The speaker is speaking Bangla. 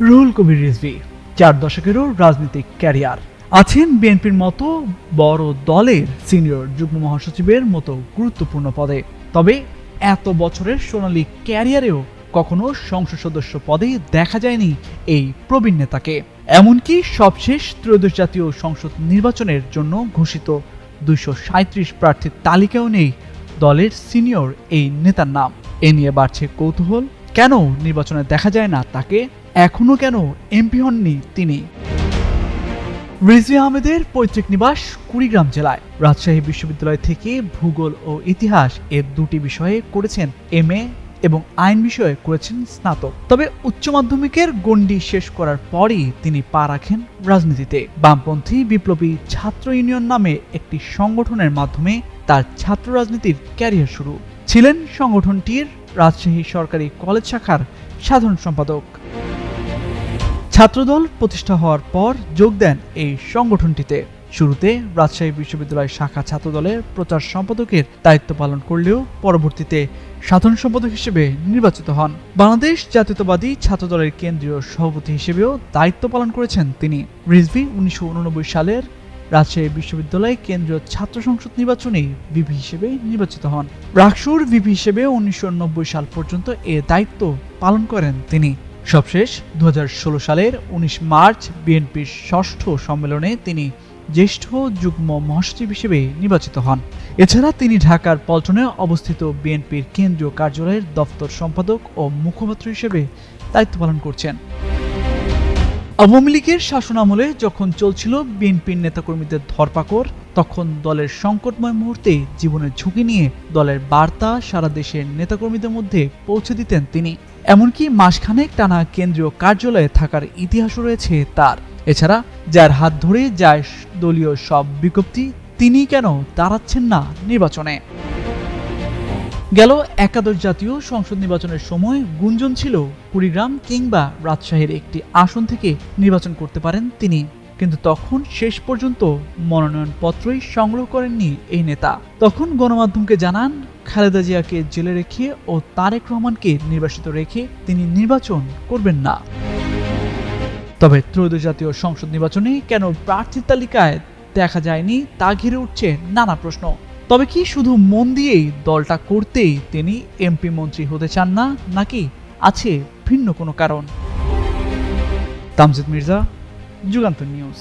রুহুল কবির রিজভি, চার দশকেরও রাজনৈতিক ক্যারিয়ার। আছেন বিএনপির মতো বড় দলের সিনিয়র যুগ্ম মহাসচিবের মতো গুরুত্বপূর্ণ পদে। তবে এত বছরের সোনালী ক্যারিয়ারেও কখনো সংসদ সদস্য পদে দেখা যায়নি এই প্রবীণ নেতাকে। এমনকি সবশেষ ত্রয়োদশ জাতীয় সংসদ নির্বাচনের জন্য ঘোষিত দুইশো সাঁত্রিশ প্রার্থীর তালিকাও নেই দলের সিনিয়র এই নেতার নাম। এ নিয়ে বাড়ছে কৌতূহল। কেন নির্বাচনে দেখা যায় না তাকে? এখনও কেন এমপি হননি তিনি? রিজভি আহমেদের পৈতৃক নিবাস কুড়িগ্রাম জেলায়। রাজশাহী বিশ্ববিদ্যালয় থেকে ভূগোল ও ইতিহাস এর দুটি বিষয়ে করেছেন এম এবং আইন বিষয়ে করেছেন স্নাতক। তবে উচ্চ মাধ্যমিকের গণ্ডি শেষ করার পরই তিনি পা রাখেন রাজনীতিতে। বামপন্থী বিপ্লবী ছাত্র ইউনিয়ন নামে একটি সংগঠনের মাধ্যমে তার ছাত্র রাজনীতির ক্যারিয়ার শুরু। ছিলেন সংগঠনটির রাজশাহী সরকারি কলেজ শাখার সাধারণ সম্পাদক। ছাত্রদল প্রতিষ্ঠা হওয়ার পর যোগ দেন এই সংগঠনটিতে। শুরুতে রাজশাহী বিশ্ববিদ্যালয় শাখা ছাত্রদলের প্রচার সম্পাদকের দায়িত্ব পালন করলেও পরবর্তীতে সাধারণ সম্পাদক হিসেবে নির্বাচিত হন। বাংলাদেশ জাতীয়তাবাদী ছাত্রদলের কেন্দ্রীয় সভাপতি হিসেবেও দায়িত্ব পালন করেছেন তিনি। রিজভি উনিশশো উননব্বই সালের রাজশাহী বিশ্ববিদ্যালয় কেন্দ্রীয় ছাত্র সংসদ নির্বাচনে ভিপি হিসেবে নির্বাচিত হন। রাকসুর ভিপি হিসেবে উনিশশো নব্বই সাল পর্যন্ত এ দায়িত্ব পালন করেন তিনি। সবশেষ দু হাজার ষোলো সালের ১৯ মার্চ বিএনপির ষষ্ঠ সম্মেলনে তিনি জ্যেষ্ঠ যুগ্ম মহাসচিব হিসেবে নির্বাচিত হন। এছাড়া তিনি ঢাকার পল্টনে অবস্থিত বিএনপির কেন্দ্রীয় কার্যালয়ের দপ্তর সম্পাদক ও মুখপাত্র হিসেবে দায়িত্ব পালন করছেন। আওয়ামী লীগের শাসনামলে যখন চলছিল বিএনপির নেতাকর্মীদের ধরপাকড়, তখন দলের সংকটময় মুহূর্তে জীবনের ঝুঁকি নিয়ে দলের বার্তা সারা দেশের নেতাকর্মীদের মধ্যে পৌঁছে দিতেন তিনি। এমনকি মাসখানেক টানা কেন্দ্রীয় কার্যালয়ে থাকার ইতিহাসও রয়েছে তার। এছাড়া যার হাত ধরে যায় দলীয় সব বিজ্ঞপ্তি, তিনি কেন দাঁড়াচ্ছেন না নির্বাচনে? গেল একাদশ জাতীয় সংসদ নির্বাচনের সময় গুঞ্জন ছিল কুড়িগ্রাম কিংবা রাজশাহীর একটি আসন থেকে নির্বাচন করতে পারেন তিনি। কিন্তু তখন শেষ পর্যন্ত মনোনয়নপত্রই সংগ্রহ করেননি এই নেতা। তখন গণমাধ্যমকে জানান, খালেদা জিয়াকে জেলে রেখে ও তারেক রহমানকে নির্বাসিত রেখে তিনি নির্বাচন করবেন না। তবে ত্রয়োদশ জাতীয় সংসদ নির্বাচনে কেন প্রার্থীর তালিকায় দেখা যায়নি তা ঘিরে উঠছে নানা প্রশ্ন। তবে কি শুধু মন দিয়েই দলটা করতেই তিনি এমপি মন্ত্রী হতে চান না, নাকি আছে ভিন্ন কোনো কারণ? তামজিদ মির্জা যুগান্তর নিউজ।